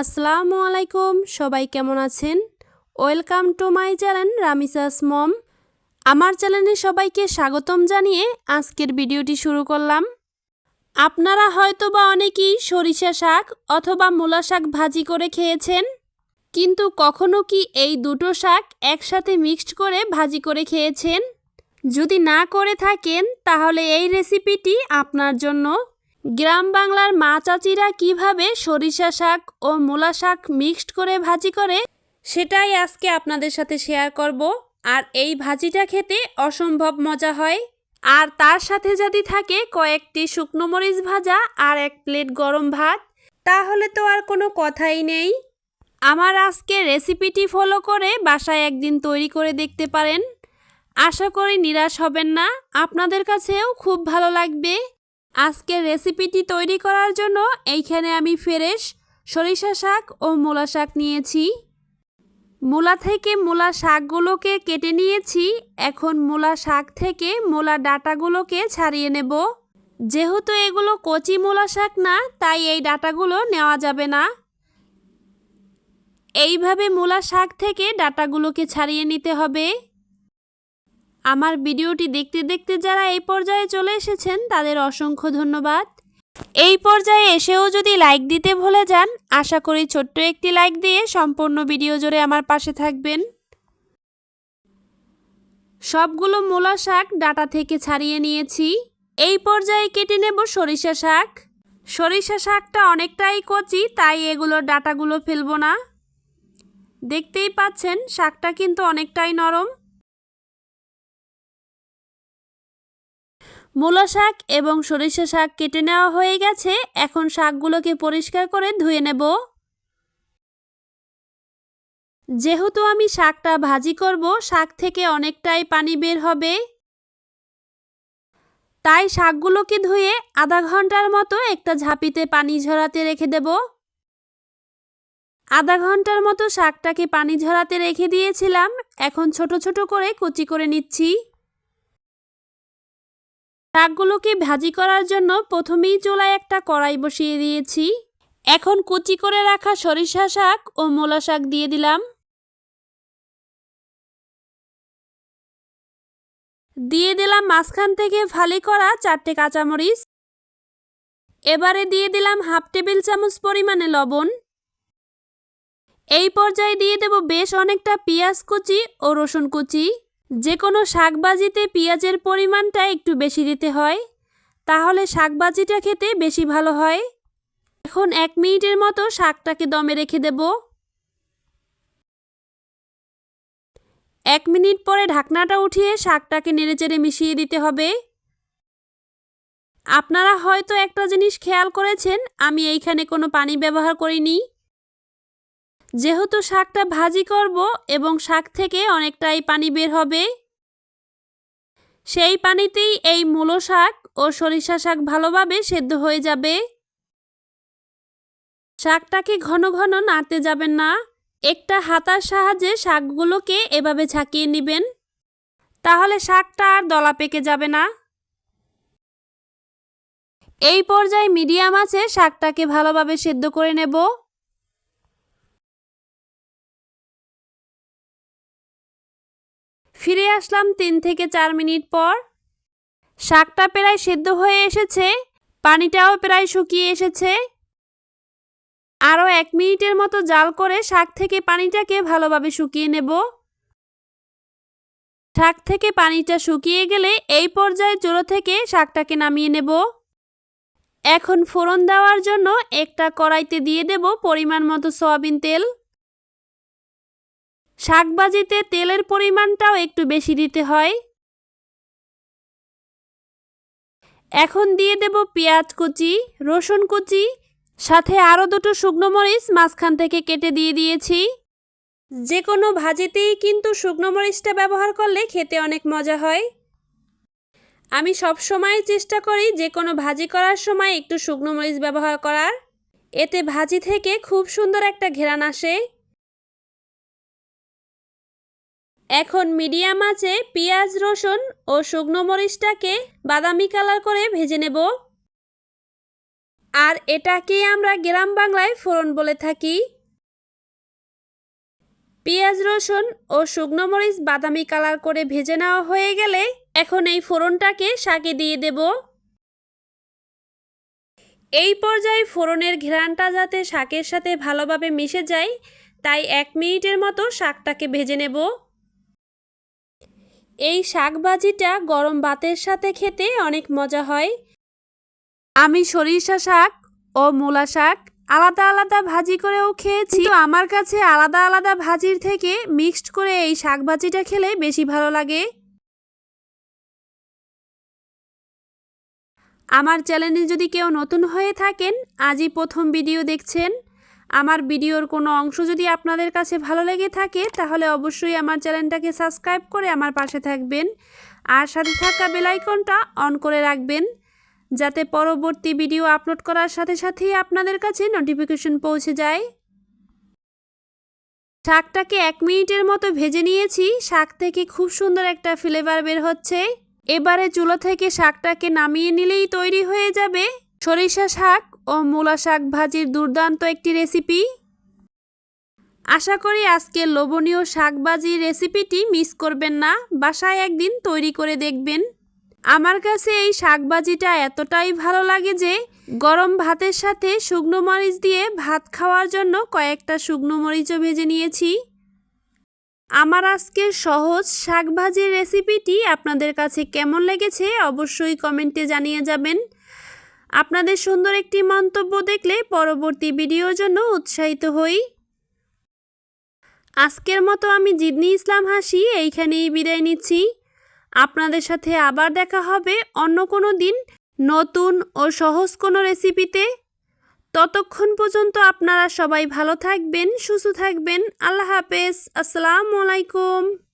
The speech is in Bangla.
আসসালামু আলাইকুম, সবাই কেমন আছেন? Welcome to my channel Ramisa's mom. আমার চ্যানেলে সবাইকে স্বাগতম জানিয়ে আজকের ভিডিওটি শুরু করলাম। আপনারা হয়তো বা অনেকেই সরিষা শাক অথবা মূলা শাক ভাজি করে খেয়েছেন, কিন্তু কখনো কি এই দুটো শাক একসাথে মিক্সড করে ভাজি করে খেয়েছেন? যদি না করে থাকেন, তাহলে এই রেসিপিটি আপনার জন্য গ্রাম বাংলার মা চাচিরা কীভাবে সরিষা শাক ও মূলা শাক মিক্সড করে ভাজি করে, সেটাই আজকে আপনাদের সাথে শেয়ার করব। আর এই ভাজিটা খেতে অসম্ভব মজা হয়। আর তার সাথে যদি থাকে কয়েকটি শুকনো মরিচ ভাজা আর এক প্লেট গরম ভাত, তাহলে তো আর কোনো কথাই নেই। আমার আজকে রেসিপিটি ফলো করে বাসায় একদিন তৈরি করে দেখতে পারেন। আশা করি নিরাশ হবেন না। আপনাদের কাছেও খুব ভালো লাগবে। আজকের রেসিপিটি তৈরি করার জন্য এইখানে আমি ফ্রেশ সরিষা শাক ও মূলা শাক নিয়েছি। মূলা থেকে মূলা শাকগুলোকে কেটে নিয়েছি। এখন মূলা শাক থেকে মূলা ডাটাগুলোকে ছাড়িয়ে নেব। যেহেতু এগুলো কচি মূলা শাক না, তাই এই ডাটাগুলো নেওয়া যাবে না। এইভাবে মূলা শাক থেকে ডাটাগুলোকে ছাড়িয়ে নিতে হবে। আমার ভিডিওটি দেখতে দেখতে যারা এই পর্যায়ে চলে এসেছেন, তাদের অসংখ্য ধন্যবাদ। এই পর্যায়ে এসেও যদি লাইক দিতে ভুলে যান, আশা করি ছোট্ট একটি লাইক দিয়ে সম্পূর্ণ ভিডিও জুড়ে আমার পাশে থাকবেন। সবগুলো মূলা শাক ডাটা থেকে ছাড়িয়ে নিয়েছি। এই পর্যায়ে কেটে নেব সরিষা শাক। সরিষা শাকটা অনেকটাই কচি, তাই এগুলোর ডাটাগুলো ফেলব না। দেখতেই পাচ্ছেন, শাকটা কিন্তু অনেকটাই নরম। মূলা শাক এবং সরিষা শাক কেটে নেওয়া হয়ে গেছে। এখন শাকগুলোকে পরিষ্কার করে ধুয়ে নেব। যেহেতু আমি শাকটা ভাজি করব, শাক থেকে অনেকটাই পানি বের হবে। তাই শাকগুলোকে ধুয়ে আধা ঘণ্টার মতো একটা ঝাঁপিতে পানি ঝরাতে রেখে দেব। আধা ঘণ্টার মতো শাকটাকে পানি ঝরাতে রেখে দিয়েছিলাম। এখন ছোট ছোট করে কুচি করে নিচ্ছি। শাকগুলোকে ভাজি করার জন্য প্রথমেই চুলায় একটা কড়াই বসিয়ে দিয়েছি। এখন কুচি করে রাখা সরিষা শাক ও মূলা শাক দিয়ে দিলাম। দিয়ে দিলাম মাঝখান থেকে ফালি করা চারটে কাঁচামরিচ। এবারে দিয়ে দিলাম হাফ টেবিল চামচ পরিমাণে লবণ। এই পর্যায়ে দিয়ে দেব বেশ অনেকটা পেঁয়াজ কুচি ও রসুন কুচি। যে কোনো শাকবাজিতে পেঁয়াজের পরিমাণটা একটু বেশি দিতে হয়, তাহলে শাকবাজিটা খেতে বেশি ভালো হয়। এখন এক মিনিটের মতো শাকটাকে দমে রেখে দেব। এক মিনিট পরে ঢাকনাটা উঠিয়ে শাকটাকে নেড়েচেড়ে মিশিয়ে দিতে হবে। আপনারা হয়তো একটা জিনিস খেয়াল করেছেন, আমি এইখানে কোনো পানি ব্যবহার করিনি। যেহেতু শাকটা ভাজি করব এবং শাক থেকে অনেকটাই পানি বের হবে, সেই পানিতেই এই মূলো শাক ও সরিষা শাক ভালোভাবে সেদ্ধ হয়ে যাবে। শাকটাকে ঘন ঘন নাড়তে যাবেন না, একটা হাতার সাহায্যে শাকগুলোকে এভাবে ছাকিয়ে নেবেন, তাহলে শাকটা আর দলা পেকে যাবে না। এই পর্যায়ে মিডিয়াম আছে শাকটাকে ভালোভাবে সেদ্ধ করে নেব। ফিরে আসলাম তিন থেকে চার মিনিট পর। শাকটা প্রায় সেদ্ধ হয়ে এসেছে, পানিটাও প্রায় শুকিয়ে এসেছে। আরও এক মিনিটের মতো জাল করে শাক থেকে পানিটাকে ভালোভাবে শুকিয়ে নেব। শাক থেকে পানিটা শুকিয়ে গেলে এই পর্যায়ে চুলো থেকে শাকটাকে নামিয়ে নেব। এখন ফোড়ন দেওয়ার জন্য একটা কড়াইতে দিয়ে দেব পরিমাণ মতো সয়াবিন তেল। শাকবাজিতে তেলের পরিমাণটাও একটু বেশি দিতে হয়। এখন দিয়ে দেব পেঁয়াজ কুচি, রসুন কুচি, সাথে আরও দুটো শুকনো মরিচ মাঝখান থেকে কেটে দিয়ে দিয়েছি। যে কোনো ভাজিতেই কিন্তু শুকনো মরিচটা ব্যবহার করলে খেতে অনেক মজা হয়। আমি সব সময় চেষ্টা করি যে কোনো ভাজি করার সময় একটু শুকনো মরিচ ব্যবহার করার। এতে ভাজি থেকে খুব সুন্দর একটা ঘেরান আসে। এখন মিডিয়াম আছে পেঁয়াজ, রসুন ও শুকনো মরিচটাকে বাদামি কালার করে ভেজে নেব। আর এটাকে আমরা গ্রাম বাংলায় ফোড়ন বলে থাকি। পেঁয়াজ, রসুন ও শুকনো মরিচ বাদামি কালার করে ভেজে নেওয়া হয়ে গেলে এখন এই ফোড়নটাকে শাকে দিয়ে দেব। এই পর্যায়ে ফোড়নের ঘ্রাণটা যাতে শাকের সাথে ভালোভাবে মিশে যায়, তাই এক মিনিটের মতো শাকটাকে ভেজে নেব। এই শাক ভাজিটা গরম ভাতের সাথে খেতে অনেক মজা হয়। আমি সরিষা শাক ও মূলা শাক আলাদা আলাদা ভাজি করেও খেয়েছি। আমার কাছে আলাদা আলাদা ভাজির থেকে মিক্সড করে এই শাক ভাজিটা খেলে বেশি ভালো লাগে। আমার চ্যানেলে যদি কেউ নতুন হয়ে থাকেন, আজই প্রথম ভিডিও দেখছেন। আমার ভিডিওর কোনো অংশ যদি আপনাদের কাছে ভালো লেগে থাকে, তাহলে অবশ্যই আমার চ্যানেলটাকে সাবস্ক্রাইব করে আমার পাশে থাকবেন। আর সাথে থাকা বেলাইকনটা অন করে রাখবেন, যাতে পরবর্তী ভিডিও আপলোড করার সাথে সাথেই আপনাদের কাছে নোটিফিকেশন পৌঁছে যায়। শাকটাকে এক মিনিটের মতো ভেজে নিয়েছি, শাক থেকে খুব সুন্দর একটা ফ্লেভার বের হচ্ছে। এবারে চুলো থেকে শাকটাকে নামিয়ে নিলেই তৈরি হয়ে যাবে সরিষা শাক। ও মূলা শাক ভাজির দুর্দান্ত একটি রেসিপি? আশা করি আজকে লোভনীয় শাক ভাজির রেসিপিটি মিস করবেন না, বাসায় একদিন তৈরি করে দেখবেন। আমার কাছে এই শাকবাজিটা এতটাই ভালো লাগে যে, গরম ভাতের সাথে শুকনো মরিচ দিয়ে ভাত খাওয়ার জন্য কয়েকটা শুকনো মরিচও ভেজে নিয়েছি। আমার আজকের সহজ শাকভাজির রেসিপিটি আপনাদের কাছে কেমন লেগেছে অবশ্যই কমেন্টে জানিয়ে যাবেন। আপনাদের সুন্দর একটি মন্তব্য দেখলে পরবর্তী ভিডিওর জন্য উৎসাহিত হই। আজকের মতো আমি জিদনি ইসলাম হাসি এইখানেই বিদায় নিচ্ছি। আপনাদের সাথে আবার দেখা হবে অন্য কোনো দিন নতুন ও সহজ কোনো রেসিপিতে। ততক্ষণ পর্যন্ত আপনারা সবাই ভালো থাকবেন, সুস্থ থাকবেন। আল্লাহ হাফেজ। আসসালামু আলাইকুম।